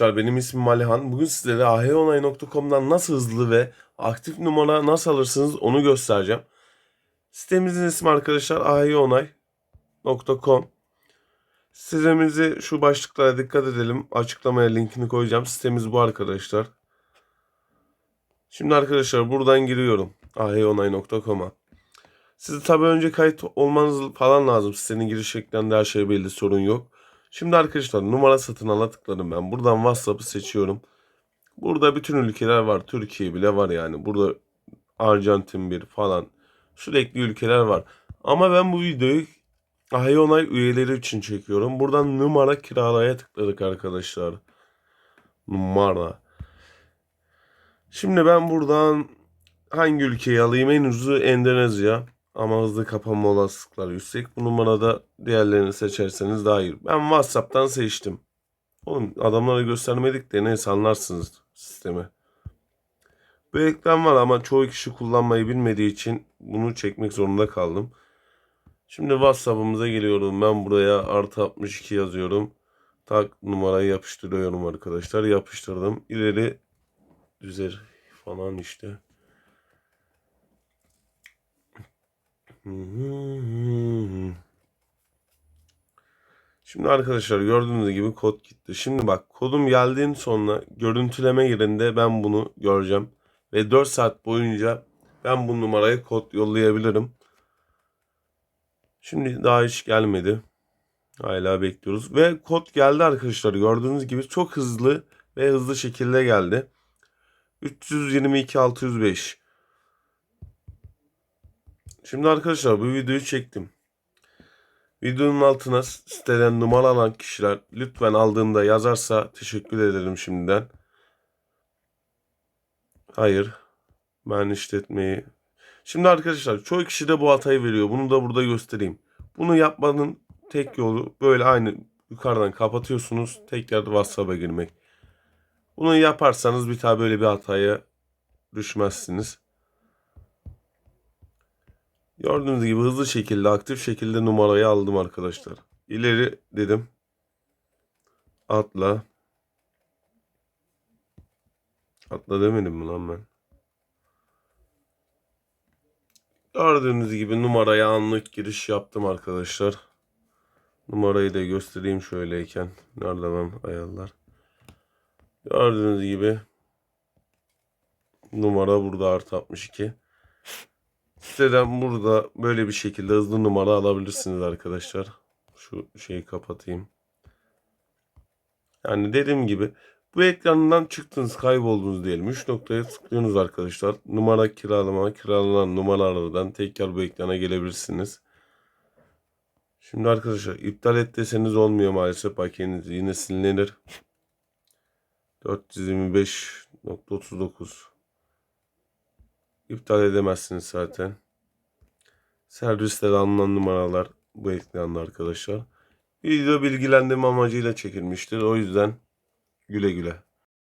Benim ismim Alihan. Bugün sizlere ahonay.com'dan nasıl hızlı ve aktif numara nasıl alırsınız onu göstereceğim. Sitemizin ismi arkadaşlar ahonay.com. Sitemizi şu başlıklara dikkat edelim. Açıklamaya linkini koyacağım. Sitemiz bu arkadaşlar. Şimdi arkadaşlar buradan giriyorum. ahonay.com'a. Siz tabii önce kayıt olmanız falan lazım. Sitenin giriş ekranında her şey belli sorun yok. Şimdi arkadaşlar numara satın ala tıkladım ben. Buradan WhatsApp'ı seçiyorum. Burada bütün ülkeler var. Türkiye bile var yani. Burada Arjantin bir falan. Sürekli ülkeler var. Ama ben bu videoyu Ayonay üyeleri için çekiyorum. Buradan numara kiralaya tıkladık arkadaşlar. Numara. Şimdi ben buradan hangi ülkeyi alayım? En ucuzu Endonezya. Ama hızlı kapanma olasılıkları yüksek. Bu numarada diğerlerini seçerseniz daha iyi. Ben WhatsApp'tan seçtim. Oğlum adamlara göstermedik de neyse anlarsınız sistemi. Bu ekran var ama çoğu kişi kullanmayı bilmediği için bunu çekmek zorunda kaldım. Şimdi WhatsApp'ımıza geliyorum. Ben buraya artı 62 yazıyorum. Tak numarayı yapıştırıyorum arkadaşlar. Yapıştırdım. İleri düzer falan işte. Şimdi arkadaşlar gördüğünüz gibi kod gitti. Şimdi bak kodum geldiğin sonra görüntüleme yerinde ben bunu göreceğim. Ve 4 saat boyunca ben bu numaraya kod yollayabilirim. Şimdi daha hiç gelmedi. Hala bekliyoruz. Ve kod geldi arkadaşlar. Gördüğünüz gibi çok hızlı ve hızlı şekilde geldi. 322 605. Şimdi arkadaşlar bu videoyu çektim. Videonun altına siteden numara alan kişiler lütfen aldığında yazarsa teşekkür ederim şimdiden. Hayır. Ben işletmeyi... Şimdi arkadaşlar çoğu kişi de bu hatayı veriyor. Bunu da burada göstereyim. Bunu yapmanın tek yolu böyle aynı yukarıdan kapatıyorsunuz. Tekrar WhatsApp'a girmek. Bunu yaparsanız bir daha böyle bir hataya düşmezsiniz. Gördüğünüz gibi hızlı şekilde aktif şekilde numarayı aldım arkadaşlar. İleri dedim. Atla. Atla demedim mi lan ben? Gördüğünüz gibi numaraya anlık giriş yaptım arkadaşlar. Numarayı da göstereyim şöyleyken. Nerede lan ayarlar? Gördüğünüz gibi numara burada artı 62. Siteden burada böyle bir şekilde hızlı numara alabilirsiniz arkadaşlar. Şu şeyi kapatayım. Yani dediğim gibi bu ekrandan çıktınız kayboldunuz diyelim. 3 noktaya tıklıyorsunuz arkadaşlar. Numara kiralama kiralanan numaralardan tekrar bu ekrana gelebilirsiniz. Şimdi arkadaşlar iptal et deseniz olmuyor maalesef paketiniz yine silinir. 425.39 İptal edemezsiniz zaten. Serviste alınan numaralar bu ekranda arkadaşlar. Video bilgilendirme amacıyla çekilmiştir. O yüzden güle güle.